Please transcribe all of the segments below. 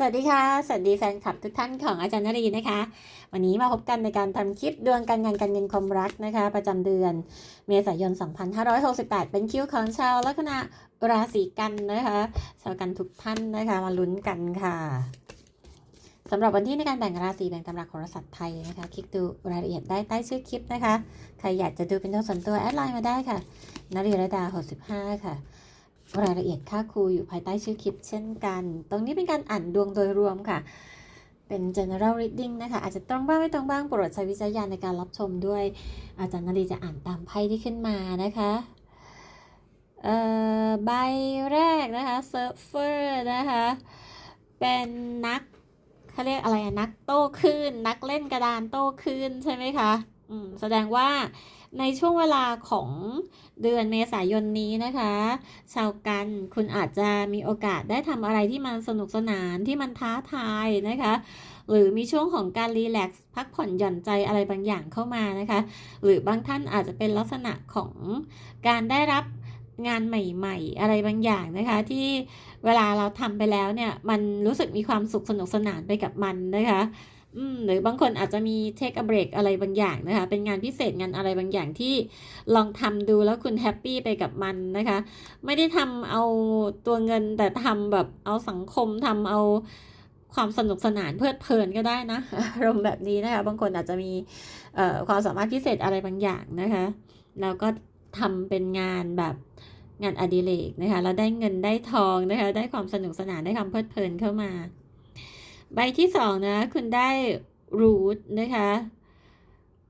สวัสดีค่ะ สวัสดีแฟนคลับทุกท่านของอาจารย์นรีนะคะ วันนี้มาพบกันในการทำคลิปดวงการงานการเงินความรักนะคะ ประจำเดือนเมษายน 2568 เป็นคิวของชาวลัคนาราศีกันนะคะชาวกันทุกท่านนะคะมาลุ้นกันค่ะสำหรับวันที่ในการแบ่งราศีแบ่งตำราโหราศาสตร์ไทยนะคะ คลิกดูรายละเอียดได้ใต้ชื่อคลิปนะคะ ใครอยากจะดูเป็นตัวส่วนตัวแอดไลน์มาได้ค่ะนรีรดา 65 ค่ะ รายละเอียดค่าครูอยู่ภายใต้ชื่อคลิปเช่นกัน ตรงนี้เป็นการอ่านดวงโดยรวมค่ะ เป็น general reading นะคะ อาจจะตรงบ้างไม่ตรงบ้างโปรดใช้วิจารณญาณในการรับชมด้วย อาจารย์นรีจะอ่านตามไพ่ที่ขึ้นมานะคะเอ่อใบแรกนะคะ surfer นะคะ เป็นนักเขาเรียกอะไรอะนักโต้คลื่นนักเล่นกระดานโต้คลื่นใช่ไหมคะ อืม แสดงว่า ในช่วงเวลาของเดือนเมษายนนี้นะคะ ชาวกันคุณอาจจะมีโอกาสได้ทำอะไรที่มันสนุกสนานที่มันท้าทายนะคะ หรือมีช่วงของการรีแลกซ์พักผ่อนหย่อนใจอะไรบางอย่างเข้ามานะคะ หรือบางท่านอาจจะเป็นลักษณะของการได้รับงานใหม่ ๆ อะไรบางอย่างนะคะ ที่เวลาเราทำไปแล้วเนี่ย มันรู้สึกมีความสุขสนุกสนานไปกับมันนะคะ อืมหรือบางคนอาจจะมีเทค a เบรกอะไรบางอย่างนะคะ เป็นงานพิเศษงานอะไรบางอย่างที่ลองทำดูแล้วคุณแฮปปี้ไปกับมันนะคะ ไม่ได้ทำเอาตัวเงินแต่ทำแบบเอาสังคมทำเอาความสนุกสนานเพลิดเพลินก็ได้นะอารมณ์แบบนี้นะคะ บางคนอาจจะมีความสามารถพิเศษอะไรบางอย่างนะคะแล้วก็ทำเป็นงานแบบงานอดิเรกนะคะแล้วได้เงินได้ทองนะคะ ได้ความสนุกสนานได้ความเพลิดเพลินเข้ามา ใบที่สองนะ คุณได้รูทนะคะ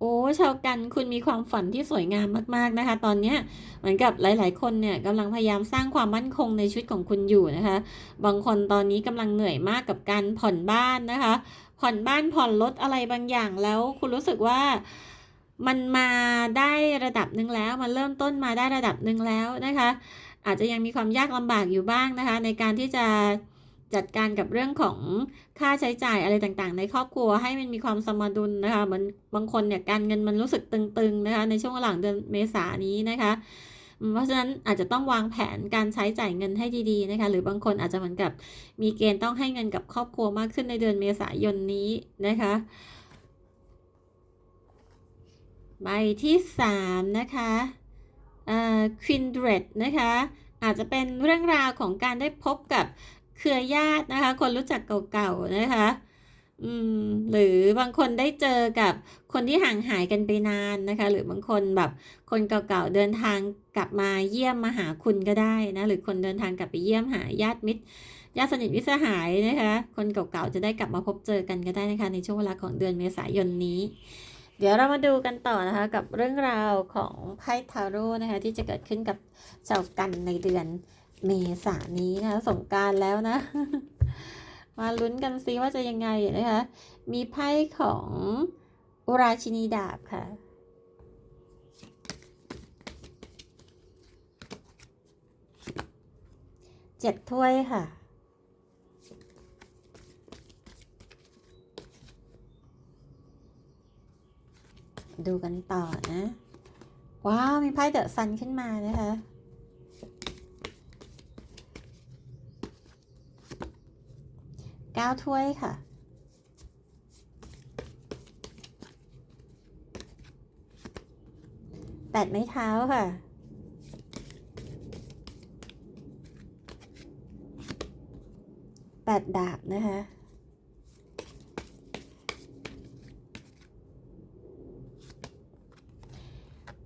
โอ้ชาวกันคุณมีความฝันที่สวยงามมากๆนะคะ ตอนเนี้ยเหมือนกับหลาย ๆ คนเนี่ยกำลังพยายามสร้างความมั่นคงในชีวิตของคุณอยู่นะคะ บางคนตอนนี้กำลังเหนื่อยมากกับการผ่อนบ้านนะคะ ผ่อนบ้านผ่อนรถอะไรบางอย่างแล้วคุณรู้สึกว่ามันมาได้ระดับหนึ่งแล้ว มันเริ่มต้นมาได้ระดับหนึ่งแล้วนะคะ อาจจะยังมีความยากลำบากอยู่บ้างนะคะ ในการที่จะ จัดการกับเรื่องของค่าใช้จ่ายอะไรต่างๆ ในครอบครัวให้มันมีความสมดุลนะคะเหมือนบางคนเนี่ยการเงินมันรู้สึกตึงๆนะคะในช่วงหลังเดือนเมษายนนี้นะคะเพราะฉะนั้นอาจจะต้องวางแผนการใช้จ่ายเงินให้ดีๆนะคะหรือบางคนอาจจะเหมือนกับมีเกณฑ์ต้องให้เงินกับครอบครัวมากขึ้นในเดือนเมษายนนี้นะคะใบที่สามนะคะเอ่อ kindred นะคะอาจจะเป็นเรื่องราวของการได้พบกับ เครือญาตินะคะ คนรู้จักเก่าๆนะคะ อืมหรือบางคนได้เจอกับคนที่ห่างหายกันไปนานนะคะ หรือบางคนแบบคนเก่าๆเดินทางกลับมาเยี่ยมมาหาคุณก็ได้นะ หรือคนเดินทางกลับไปเยี่ยมหาญาติมิตรญาติสนิทมิสหายนะคะ คนเก่าๆจะได้กลับมาพบเจอกันก็ได้นะคะ ในช่วงเวลาของเดือนเมษายนนี้ เดี๋ยวเรามาดูกันต่อนะคะ กับเรื่องราวของไพ่ทาโร่นะคะ ที่จะเกิดขึ้นกับชาวกันในเดือน เมษานี้นะคะสงการแล้วนะ มาลุ้นกันซิว่าจะยังไงนะคะ มีไพ่ของราชินีดาบค่ะ เจ็ดถ้วยค่ะ ดูกันต่อนะ ว้าว มีไพ่เดอะซันขึ้นมานะคะ เก้าถ้วยค่ะ แปดไม้เท้าค่ะ แปดดาบนะคะ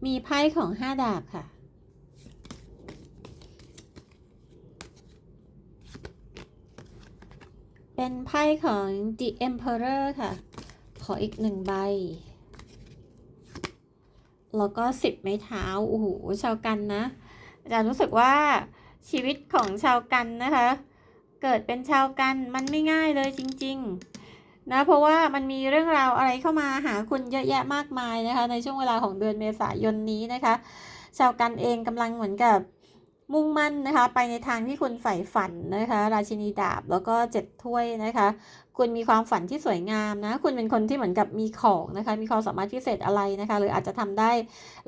มีไพ่ของห้าดาบค่ะ เป็นไพ่ของ The Emperor ค่ะ ขออีกหนึ่งใบ แล้วก็สิบไม้เท้า โอ้โห ชาวกันนะ อาจารย์รู้สึกว่าชีวิตของชาวกันนะคะ เกิดเป็นชาวกันมันไม่ง่ายเลยจริง ๆ นะ เพราะว่ามันมีเรื่องราวอะไรเข้ามาหาคุณเยอะแยะมากมายนะคะ ในช่วงเวลาของเดือนเมษายนนี้นะคะ ชาวกันเองกำลังเหมือนกับ มุ่งมั่นนะคะ ไปในทางที่คุณใฝ่ฝันนะคะ ราชินีดาบแล้วก็เจ็ดถ้วยนะคะ คุณมีความฝันที่สวยงามนะ คุณเป็นคนที่เหมือนกับมีของนะคะ มีความสามารถพิเศษอะไรนะคะ หรืออาจจะทำได้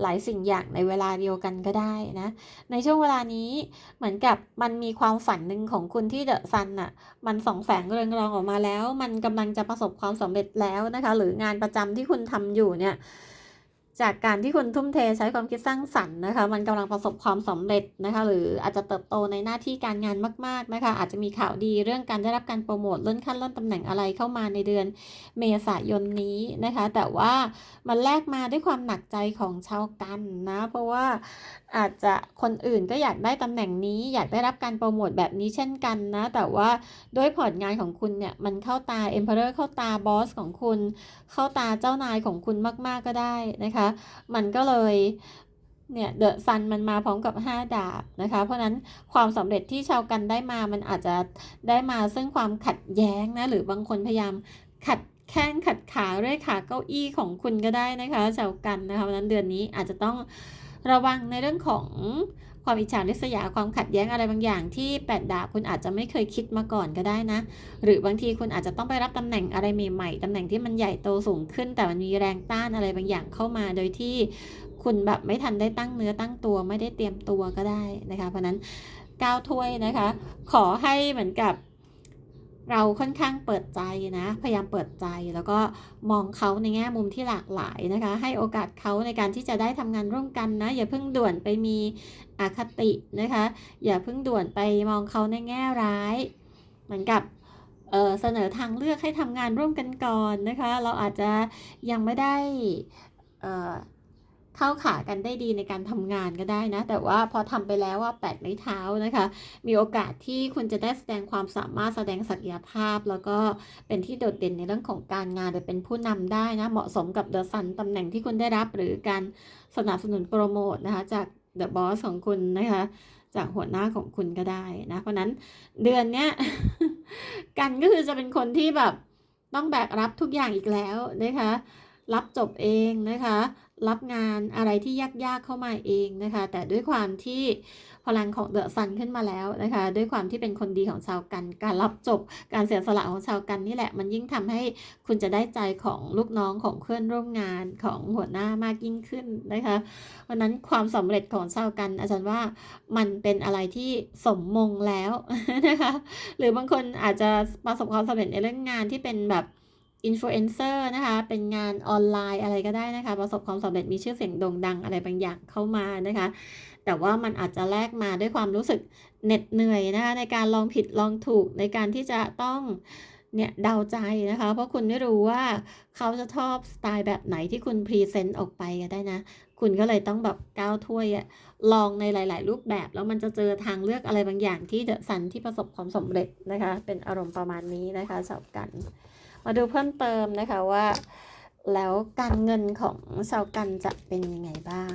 หลายสิ่งอย่างในเวลาเดียวกันก็ได้นะ ในช่วงเวลานี้เหมือนกับมันมีความฝันหนึ่งของคุณที่เดอะซันน่ะมันส่องแสงเรืองรองออกมาแล้ว มันกำลังจะประสบความสำเร็จแล้วนะคะ หรืองานประจำที่คุณทำอยู่เนี่ย จากการที่คุณทุ่มเทใช้ความคิดสร้างสรรค์นะคะ มันกำลังประสบความสำเร็จนะคะ หรืออาจจะเติบโตในหน้าที่การงานมาก ๆนะคะ อาจจะมีข่าวดีเรื่องการได้รับการโปรโมทเลื่อนขั้นเลื่อนตำแหน่งอะไรเข้ามาในเดือนเมษายนนี้นะคะ แต่ว่ามันแลกมาด้วยความหนักใจของชาวกันนะ เพราะว่าอาจจะคนอื่นก็อยากได้ตำแหน่งนี้ อยากได้รับการโปรโมทแบบนี้เช่นกันนะ แต่ว่าด้วยผลงานของคุณเนี่ยมันเข้าตา Emperor เข้าตาบอสของคุณ เข้าตาเจ้านายของคุณมาก ๆก็ได้นะคะมันก็เลยเนี่ยเดอะซันมันมาพร้อมกับ 5 ดาบนะคะ เพราะนั้นความสำเร็จที่ชาวกันได้มามันอาจจะได้มาซึ่งความขัดแย้งนะหรือบางคนพยายามขัดแข้งขัดขาเรื่อยขาเก้าอี้ของคุณก็ได้นะคะชาวกันนะคะเพราะนั้นเดือนนี้อาจจะต้องระวังในเรื่องของ ความอิจฉาริษยาความขัดแย้งอะไรบางอย่างที่แปดดาบคุณอาจจะไม่เคยคิดมาก่อนก็ได้นะ หรือบางทีคุณอาจจะต้องไปรับตำแหน่งอะไรใหม่ๆตำแหน่งที่มันใหญ่โตสูงขึ้น แต่มันมีแรงต้านอะไรบางอย่างเข้ามาโดยที่คุณแบบไม่ทันได้ตั้งเนื้อตั้งตัวไม่ได้เตรียมตัวก็ได้นะคะ เพราะนั้นก้าวถ้วยนะคะ ขอให้เหมือนกับ เราค่อนข้างเปิดใจนะ พยายามเปิดใจแล้วก็มองเขาในแง่มุมที่หลากหลายนะคะ ให้โอกาสเขาในการที่จะได้ทำงานร่วมกันนะ อย่าเพิ่งด่วนไปมีอคตินะคะ อย่าเพิ่งด่วนไปมองเขาในแง่ร้าย เหมือนกับเเสนอทางเลือกให้ทำงานร่วมกันก่อนนะคะ เราอาจจะยังไม่ได้ เข้าขากันได้ดีในการทำงานก็ได้นะ แต่ว่าพอทำไปแล้วว่าแปดไม้เท้านะคะ มีโอกาสที่คุณจะได้แสดงความสามารถแสดงศักยภาพ แล้วก็เป็นที่โดดเด่นในเรื่องของการงานโดยเป็นผู้นำได้นะ เหมาะสมกับเดอะซันตำแหน่งที่คุณได้รับ หรือการสนับสนุนโปรโมทนะคะจากเดอะบอสของคุณนะคะจากหัวหน้าของคุณก็ได้นะ เพราะนั้นเดือนเนี้ยกันก็คือจะเป็นคนที่แบบต้องแบกรับทุกอย่างอีกแล้วนะคะ รับจบเองนะคะ รับงานอะไรที่ยากๆเข้ามาเองนะคะ แต่ด้วยความที่พลังของเดอะซันขึ้นมาแล้วนะคะ ด้วยความที่เป็นคนดีของชาวกัน การรับจบการเสียสละของชาวกันนี่แหละ มันยิ่งทำให้คุณจะได้ใจของลูกน้องของเพื่อนร่วมงานของหัวหน้ามากยิ่งขึ้นนะคะเพราะนั้นความสำเร็จของชาวกัน อาจารย์ว่ามันเป็นอะไรที่สมมงแล้วนะคะ หรือบางคนอาจจะประสบความสำเร็จในเรื่องงานที่เป็นแบบ อินฟลูเอนเซอร์นะคะ เป็นงานออนไลน์อะไรก็ได้นะคะ ประสบความสำเร็จมีชื่อเสียงโด่งดังอะไรบางอย่างเข้ามานะคะ แต่ว่ามันอาจจะแลกมาด้วยความรู้สึกเหน็ดเหนื่อยนะคะ ในการลองผิดลองถูกในการที่จะต้องเนี่ยเดาใจนะคะ เพราะคุณไม่รู้ว่าเขาจะชอบสไตล์แบบไหนที่คุณพรีเซนต์ออกไปก็ได้นะ คุณก็เลยต้องแบบก้าวถ้วยลองในหลาย ๆ รูปแบบ แล้วมันจะเจอทางเลือกอะไรบางอย่างที่เดอะซันที่ประสบความสำเร็จนะคะ เป็นอารมณ์ประมาณนี้นะคะสอบกัน มาดูเพิ่มเติมนะคะว่า แล้วการเงินของชาวกันจะเป็นยังไงบ้าง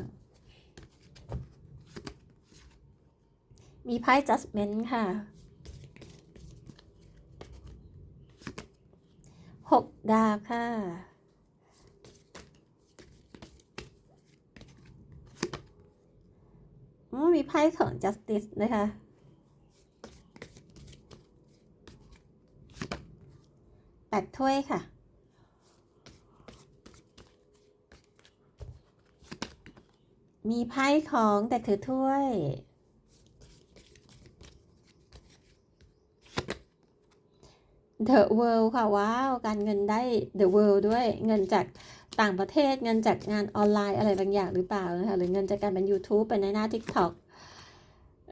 มีไพ่ judgment ค่ะหกดาบค่ะมีไพ่ของ justice นะคะ แปดถ้วยค่ะ มีไพ่ของแต่ถือถ้วย The World ค่ะ ว้าว การเงินได้ The World ด้วยเงินจากต่างประเทศเงินจากงานออนไลน์อะไรบางอย่างหรือเปล่านะคะหรือเงินจากการเป็น YouTube เป็นในหน้า TikTok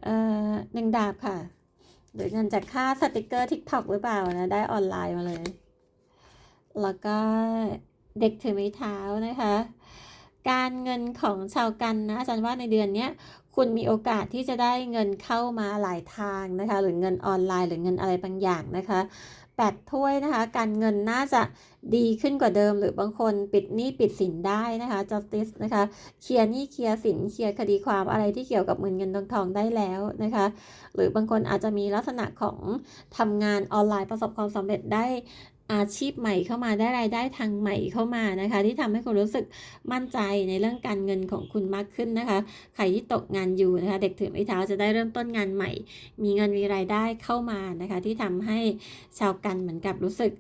เอ่อหนึ่งดาบค่ะ หรือเงินจากค่าสติกเกอร์ TikTok หรือเปล่านะ ได้ออนไลน์มาเลย แล้วก็เด็กถือไม้เท้านะคะ การเงินของชาวกันนะอาจารย์ว่าในเดือนนี้คุณมีโอกาสที่จะได้เงินเข้ามาหลายทางนะคะ หรือเงินออนไลน์หรือเงินอะไรบางอย่างนะคะแปดถ้วยนะคะ การเงินน่าจะดีขึ้นกว่าเดิม หรือบางคนปิดหนี้ปิดสินได้นะคะ justice นะคะเคลียร์หนี้เคลียร์สินเคลียร์คดีความอะไรที่เกี่ยวกับเงินเงินทองทองได้แล้วนะคะ หรือบางคนอาจจะมีลักษณะของทำงานออนไลน์ประสบความสำเร็จได้ อาชีพใหม่เข้ามาได้รายได้ทางใหม่เข้ามานะคะ ที่ทำให้คุณรู้สึกมั่นใจในเรื่องการเงินของคุณมากขึ้นนะคะ ใครที่ตกงานอยู่นะคะ เด็กถือไม้เท้าจะได้เริ่มต้นงานใหม่ มีเงินมีรายได้เข้ามานะคะ ที่ทำให้ชาวกันเหมือนกับรู้สึก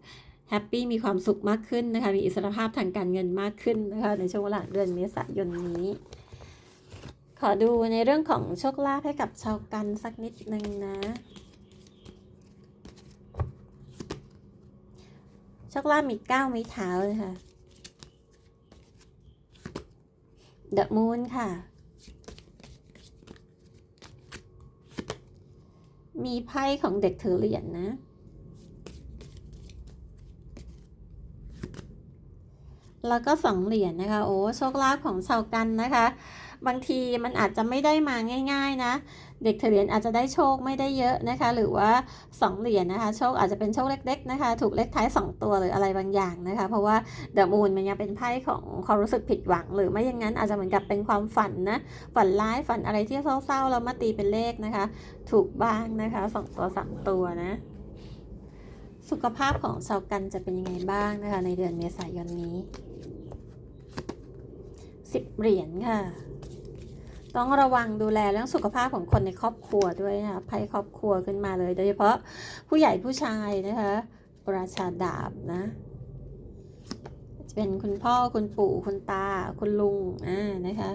แฮปปี้มีความสุขมากขึ้นนะคะ มีอิสรภาพทางการเงินมากขึ้นนะคะ ในช่วงหลังเดือนเมษายนนี้ ขอดูในเรื่องของโชคลาภให้กับชาวกันสักนิดนึงนะ โชคลาภมีเก้าไม้เท้าเลยค่ะเดอะมูนค่ะ มีไพ่ของเด็กถือเหรียญนะแล้วก็สองเหรียญนะคะ โอ้ โชคลาภของชาวกันนะคะ บางทีมันอาจจะไม่ได้มาง่าย ๆ นะ เด็กถือเหรียญอาจจะได้โชคไม่ได้เยอะนะคะ หรือว่าสองเหรียญนะคะโชคอาจจะเป็นโชคเล็กๆนะคะ ถูกเลขท้ายสองตัวหรืออะไรบางอย่างนะคะ เพราะว่าเดอะมูนมันยังเป็นไพ่ของความรู้สึกผิดหวัง หรือไม่อย่างนั้นอาจจะเหมือนกับเป็นความฝันนะฝันร้ายฝันอะไรที่เศร้าๆเรามาตีเป็นเลขนะคะ ถูกบ้างนะคะสองตัวสามตัวนะสุขภาพของชาวกันจะเป็นยังไงบ้างนะคะ ในเดือนเมษายนนี้สิบเหรียญค่ะ ต้องระวังดูแลเรื่องสุขภาพของคนในครอบครัวด้วยนะคะภัยครอบครัวขึ้นมาเลย โดยเฉพาะผู้ใหญ่ผู้ชายนะคะราชาดาบนะ จะเป็นคุณพ่อคุณปู่คุณตาคุณลุงอ่านะคะ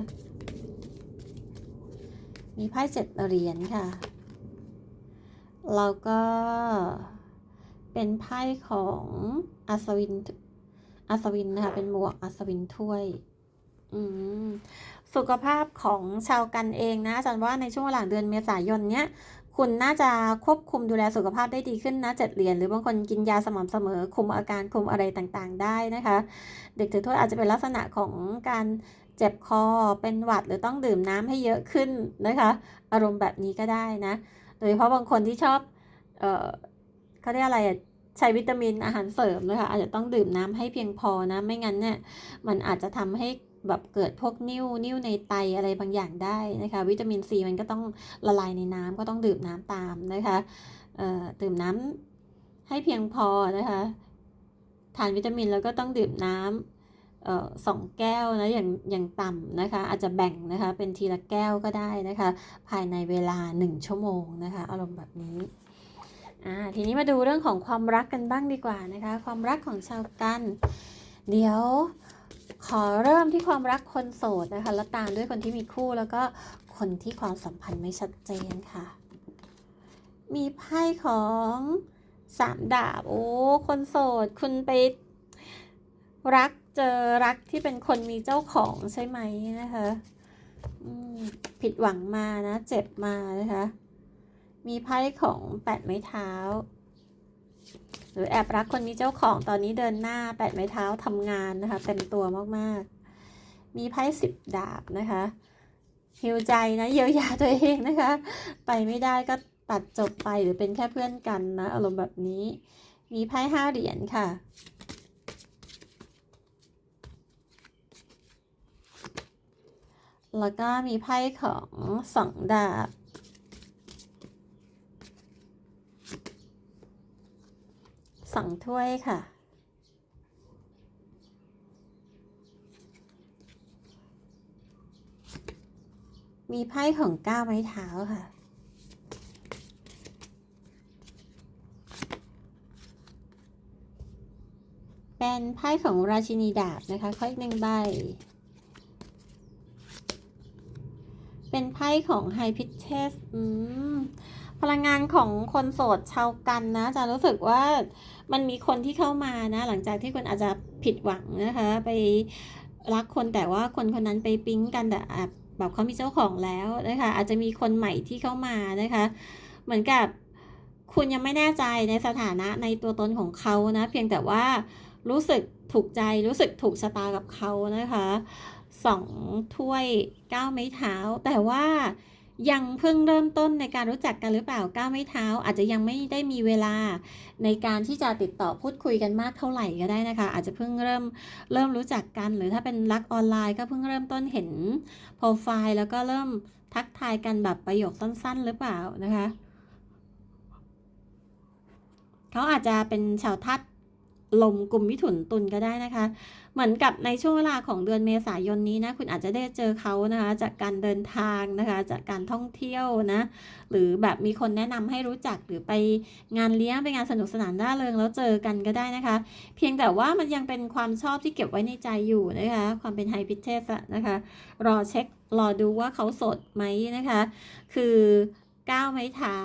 มีไพ่เจ็ดเหรียญค่ะแล้วก็เป็นไพ่ของอัศวินอัศวินนะคะเป็นหมวกอัศวินถ้วย อืม สุขภาพของชาวกันเองนะอาจารย์ว่าในช่วงหลังเดือนเมษายนเนี้ยคุณน่าจะควบคุมดูแลสุขภาพได้ดีขึ้นนะเจ็ดเหรียญหรือบางคนกินยาสม่ำเสมอ คุมอาการคุมอะไรต่างๆ ได้นะคะ เด็กถือถ้วยอาจจะเป็นลักษณะของการเจ็บคอเป็นหวัดหรือต้องดื่มน้ำให้เยอะขึ้นนะคะ อารมณ์แบบนี้ก็ได้นะ โดยเฉพาะบางคนที่ชอบเออเขาเรียกอะไรใช้วิตามินอาหารเสริมนะคะอาจจะต้องดื่มน้ำให้เพียงพอนะไม่งั้นเนี่ยมันอาจจะทำให้ แบบเกิดพวกนิ่วนิ่วในไตอะไรบางอย่างได้นะคะ วิตามินซีมันก็ต้องละลายในน้ำก็ต้องดื่มน้ำตามนะคะเอ่อดื่มน้ำให้เพียงพอนะคะทานวิตามินแล้วก็ต้องดื่มน้ำเอ่อสองแก้วนะอย่างอย่างต่ำนะคะ อาจจะแบ่งนะคะเป็นทีละแก้วก็ได้นะคะ ภายในเวลา 1 ชั่วโมงนะคะ อารมณ์แบบนี้อ่าทีนี้มาดูเรื่องของความรักกันบ้างดีกว่านะคะ ความรักของชาวกัน เดี๋ยว ขอเริ่มที่ความรักคนโสดนะคะ แล้วตามด้วยคนที่มีคู่แล้วก็คนที่ความสัมพันธ์ไม่ชัดเจนค่ะ มีไพ่ของสามดาบ โอ้ คนโสด คุณไปรักเจอรักที่เป็นคนมีเจ้าของใช่ไหมนะคะผิดหวังมานะ เจ็บมานะคะ มีไพ่ของแปดไม้เท้า หรือแอบรักคนมีเจ้าของตอนนี้เดินหน้าแปดไม้เท้าทำงานนะคะเต็มตัวมากๆ มีไพ่สิบดาบนะคะฮิวใจนะเยียวยาตัวเองนะคะ ไปไม่ได้ก็ตัดจบไปหรือเป็นแค่เพื่อนกันนะอารมณ์แบบนี้ มีไพ่ห้าเหรียญค่ะแล้วก็มีไพ่ของสองดาบ สองถ้วยค่ะ มีไพ่ของก้าวไม้เท้าค่ะเป็นไพ่ของราชินีดาบนะคะข้ออีกหนึ่งใบ เป็นไพ่ของไฮพิเทสอืม พลังงานของคนโสดชาวกันนะจะรู้สึกว่ามันมีคนที่เข้ามานะ หลังจากที่คุณอาจจะผิดหวังนะคะ ไปรักคนแต่ว่าคนคนนั้นไปปิ๊งกันแต่แบบเขามีเจ้าของแล้วนะคะ อาจจะมีคนใหม่ที่เข้ามานะคะ เหมือนกับคุณยังไม่แน่ใจในสถานะในตัวตนของเขานะ เพียงแต่ว่ารู้สึกถูกใจรู้สึกถูกชะตากับเขานะคะสองถ้วยเก้าไม้เท้า แต่ว่า ยังเพิ่งเริ่มต้นในการรู้จักกันหรือเปล่าก้าวไม้เท้า อาจจะยังไม่ได้มีเวลา ในการที่จะติดต่อพูดคุยกันมากเท่าไหร่ก็ได้นะคะ อาจจะเพิ่งเริ่มเริ่มรู้จักกัน หรือถ้าเป็นรักออนไลน์ก็เพิ่งเริ่มต้นเห็นโปรไฟล์แล้วก็เริ่มทักทายกันแบบประโยคสั้น ๆ หรือเปล่านะคะ เขาอาจจะเป็นชาวทัด ลมกลุ่มมิถุนตุลก็ได้นะคะ เหมือนกับในช่วงเวลาของเดือนเมษายนนี้นะคุณอาจจะได้เจอเขานะคะ จากการเดินทางนะคะ จากการท่องเที่ยวนะ หรือแบบมีคนแนะนำให้รู้จักหรือไปงานเลี้ยงไปงานสนุกสนานร่าเริงแล้วเจอกันก็ได้นะคะ เพียงแต่ว่ามันยังเป็นความชอบที่เก็บไว้ในใจอยู่นะคะ ความเป็นไฮพิเทสนะคะ รอเช็ครอดูว่าเขาสดไหมนะคะ คือก้าวไม้เท้า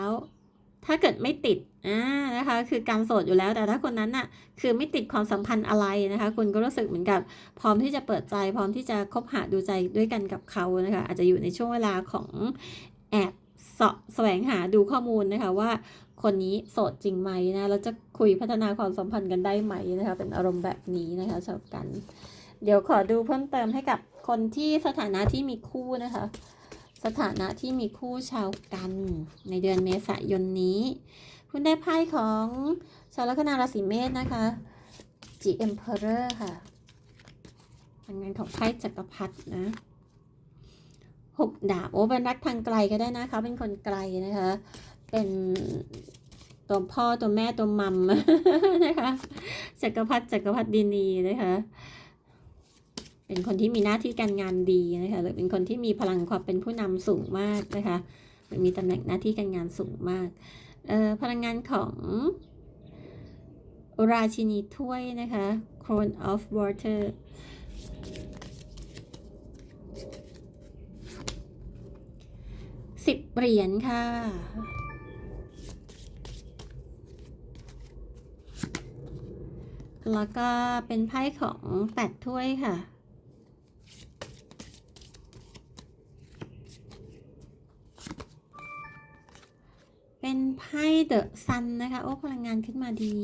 ถ้าเกิดไม่ติดอ่านะคะคือการโสดอยู่แล้วแต่ถ้าคนนั้นน่ะคือไม่ติดความสัมพันธ์อะไรนะคะ คุณก็รู้สึกเหมือนกับพร้อมที่จะเปิดใจ พร้อมที่จะคบหาดูใจด้วยกันกับเขานะคะอาจจะอยู่ในช่วงเวลาของแอบสาะแสวงหาดูข้อมูลนะคะว่าคนนี้โสดจริงไหมนะแล้วจะคุยพัฒนาความสัมพันธ์กันได้ไหมนะคะเป็นอารมณ์แบบนี้นะคะชอบกัน เดี๋ยวขอดูเพิ่มเติมให้กับคนที่สถานะที่มีคู่นะคะ สถานะที่มีคู่ชาวกันในเดือนเมษายนนี้ คุณได้ไพ่ของชาวลัคนาราศีเมษนะคะ The Emperor ค่ะทางงานของไพ่จักรพรรดินะหกดาบโอ้เป็นรักทางไกลก็ได้นะคะ เป็นคนไกลนะคะ เป็นตัวพ่อตัวแม่ตัวมัมนะคะจักรพรรดิจักรพรรดินีนะคะ เป็นคนที่มีหน้าที่การงานดีนะคะหรือเป็นคนที่มีพลังความเป็นผู้นำสูงมากนะคะมีตำแหน่งหน้าที่การงานสูงมากพลังงานของราชินีถ้วยนะคะ Crown of Water สิบเหรียญค่ะ แล้วก็เป็นไพ่ของแปดถ้วยค่ะ เป็นไพ่เดอะซันนะคะ โอ้ พลังงานขึ้นมาดี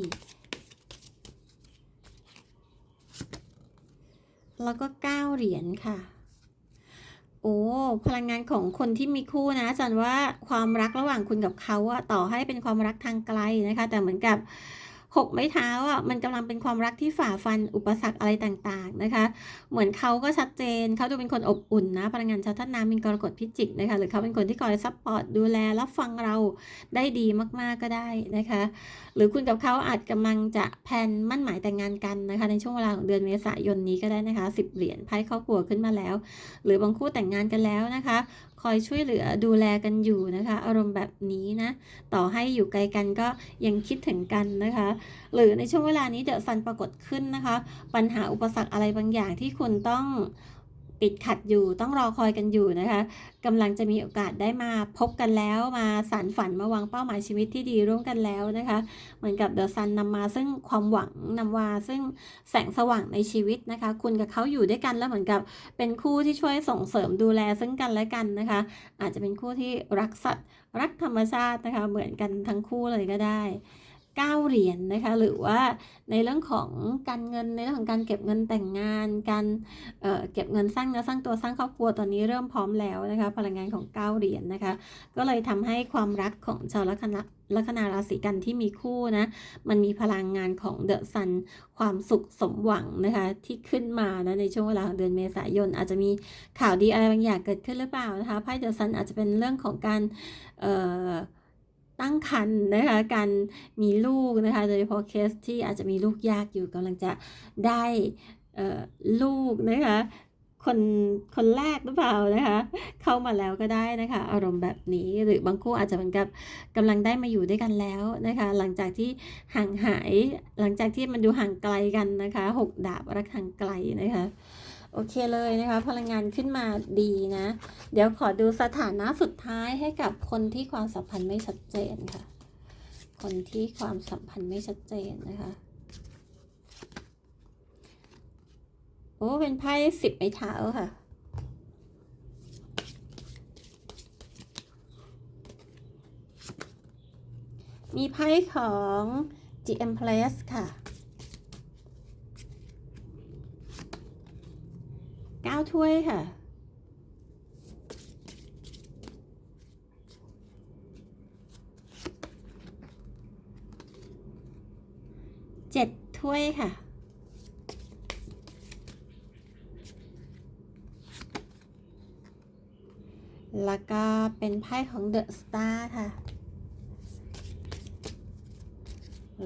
แล้วก็เก้าเหรียญค่ะ โอ้ พลังงานของคนที่มีคู่นะจันว่าความรักระหว่างคุณกับเขาอะต่อให้เป็นความรักทางไกลนะคะ แต่เหมือนกับ หกไม้เท้าอะมันกำลังเป็นความรักที่ฝ่าฟันอุปสรรคอะไรต่างๆนะคะ เหมือนเขาก็ชัดเจนเขาดูเป็นคนอบอุ่นนะพลังงานชาวท่านน้ำมีกรกฎพิจิกนะคะหรือเขาเป็นคนที่คอยซัพพอร์ตดูแลรับฟังเราได้ดีมากๆก็ได้นะคะ หรือคุณกับเขาอาจกำลังจะแพนมั่นหมายแต่งงานกันนะคะ ในช่วงเวลาของเดือนเมษายนนี้ก็ได้นะคะสิบเหรียญไพ่ครอบครัวขึ้นมาแล้ว หรือบางคู่แต่งงานกันแล้วนะคะ คอยช่วยเหลือดูแลกันอยู่นะคะ อารมณ์แบบนี้นะ ต่อให้อยู่ไกลกันก็ยังคิดถึงกันนะคะ หรือในช่วงเวลานี้เดอะซันปรากฏขึ้นนะคะ ปัญหาอุปสรรคอะไรบางอย่างที่คุณต้อง ติดขัดอยู่ต้องรอคอยกันอยู่นะคะกำลังจะมีโอกาสได้มาพบกันแล้วมาสารฝันมาวางเป้าหมายชีวิตที่ดีร่วมกันแล้วนะคะ เหมือนกับเดอะซันนำมาซึ่งความหวังนำมาซึ่งแสงสว่างในชีวิตนะคะ คุณกับเขาอยู่ด้วยกันแล้วเหมือนกับเป็นคู่ที่ช่วยส่งเสริมดูแลซึ่งกันและกันนะคะ อาจจะเป็นคู่ที่รักสัตว์รักธรรมชาตินะคะ เหมือนกันทั้งคู่เลยก็ได้ ก้าเหรียญนนะคะหรือว่าในเรื่องของการเงินในเรื่องของการเก็บเงินแต่งงาน การเเก็บเงินสร้างเนื้อสร้างตัวสร้างครอบครัวตอนนี้เริ่มพร้อมแล้วนะคะพลังงานของเก้าเหรียญนนะคะก็เลยทำให้ความรักของชาวลัคนาลัคนาราศีกันที่มีคู่นะมันมีพลังงานของเดอะซันความสุขสมหวังนะคะที่ขึ้นมานะในช่วงเวลาของเดือนเมษายน อาจจะมีข่าวดีอะไรบางอย่างเกิดขึ้นหรือเปล่านะคะไพ่เดอะซันอาจจะเป็นเรื่องของการเอ่อ ตั้งครรภ์นะคะ การมีลูกนะคะ โดยเฉพาะเคสที่อาจจะมีลูกยากอยู่กำลังจะได้ลูกนะคะคนคนแรกหรือเปล่านะคะ เข้ามาแล้วก็ได้นะคะ อารมณ์แบบนี้หรือบางคู่อาจจะเหมือนกับกำลังได้มาอยู่ด้วยกันแล้วนะคะ หลังจากที่ห่างหายหลังจากที่มันดูห่างไกลกันนะคะหกดาบรักทางไกลนะคะ โอเคเลยนะคะ พลังงานขึ้นมาดีนะ เดี๋ยวขอดูสถานะสุดท้ายให้กับคนที่ความสัมพันธ์ไม่ชัดเจนค่ะ คนที่ความสัมพันธ์ไม่ชัดเจนนะคะโอ้เป็นไพ่สิบไม้เท้าค่ะมีไพ่ของ The Empress ค่ะ เก้า ถ้วยค่ะ เจ็ดถ้วยค่ะ แล้วก็เป็นไพ่ของเดอะสตาร์ค่ะ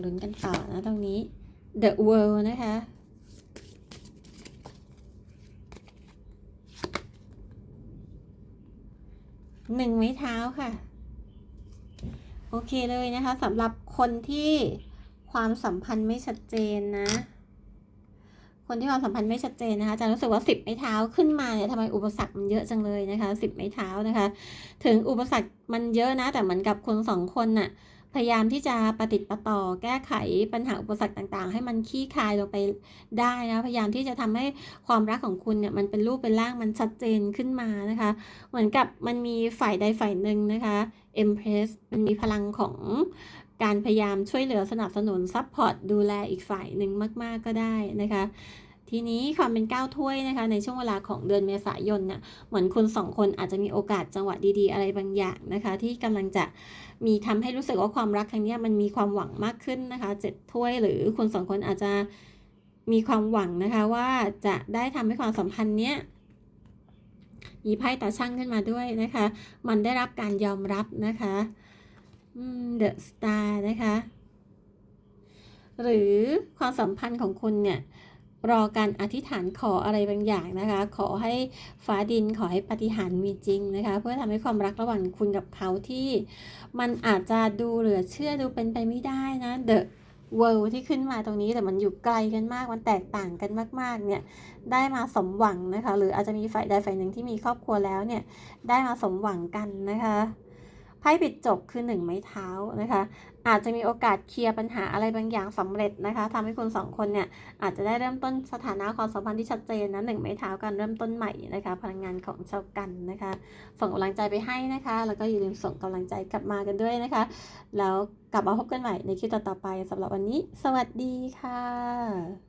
ลุ้นกันต่อนะตรงนี้ The World นะคะ หนึ่งไม้เท้าค่ะ โอเคเลยนะคะสำหรับคนที่ความสัมพันธ์ไม่ชัดเจนนะ คนที่ความสัมพันธ์ไม่ชัดเจนนะคะอาจะรู้สึกว่าสิบไม้เท้าขึ้นมาเนี่ยทำไมอุปสรรคมันเยอะจังเลยนะคะสิบไม้เท้านะคะ ถึงอุปสรรคมันเยอะนะ แต่เหมือนกับคนสองคนน่ะ พยายามที่จะปฏิดประต่อแก้ไขปัญหาอุปสรรคต่างๆ ให้มันคลี่คลายลงไปได้นะพยายามที่จะทำให้ความรักของคุณเนี่ยมันเป็นรูปเป็นร่างมันชัดเจนขึ้นมานะคะ เหมือนกับมันมีฝ่ายใดฝ่ายหนึ่งนะคะ Empress มันมีพลังของการพยายามช่วยเหลือสนับสนุนซัพพอร์ตดูแลอีกฝ่ายหนึ่งมาก ๆก็ได้นะคะ ทีนี้ความเป็นก้าวถ้วยนะคะ ในช่วงเวลาของเดือนเมษายนเนี่ยเหมือนคุณสองคนอาจจะมีโอกาสจังหวะดีๆ อะไรบางอย่างนะคะ ที่กำลังจะมีทำให้รู้สึกว่าความรักครั้งนี้มันมีความหวังมากขึ้นนะคะเจ็ดถ้วยหรือคุณสองคนอาจจะมีความหวังนะคะว่าจะได้ทำให้ความสัมพันธ์เนี้ยมีไพ่ตาช่างขึ้นมาด้วยนะคะ มันได้รับการยอมรับนะคะเดอะสตาร์นะคะ หรือความสัมพันธ์ของคุณเนี่ย รอการอธิษฐานขออะไรบางอย่างนะคะ ขอให้ฟ้าดินขอให้ปฏิหารมีจริงนะคะ เพื่อทำให้ความรักระหว่างคุณกับเขาที่ มันอาจจะดูเหลือเชื่อดูเป็นไปไม่ได้นะ The World ที่ขึ้นมาตรงนี้แต่มันอยู่ไกลกันมากมันแตกต่างกันมาก ๆ เนี่ย ได้มาสมหวังนะคะ หรืออาจจะมีฝ่ายใดฝ่ายหนึ่งที่มีครอบครัวแล้วเนี่ย ได้มาสมหวังกันนะคะไพ่ปิดจบคือหนึ่งไม้เท้านะคะ อาจจะมีโอกาสเคลียร์ปัญหาอะไรบางอย่างสำเร็จนะคะทำให้คุณสองคนเนี่ยอาจจะได้เริ่มต้นสถานะความสัมพันธ์ที่ชัดเจนนะหนึ่งไม้เท้ากันเริ่มต้นใหม่นะคะ พลังงานของเชากันนะคะ ส่งกำลังใจไปให้นะคะ แล้วก็อย่าลืมส่งกำลังใจกลับมากันด้วยนะคะ แล้วกลับมาพบกันใหม่ในคลิปต่อๆไปสำหรับวันนี้ สวัสดีค่ะ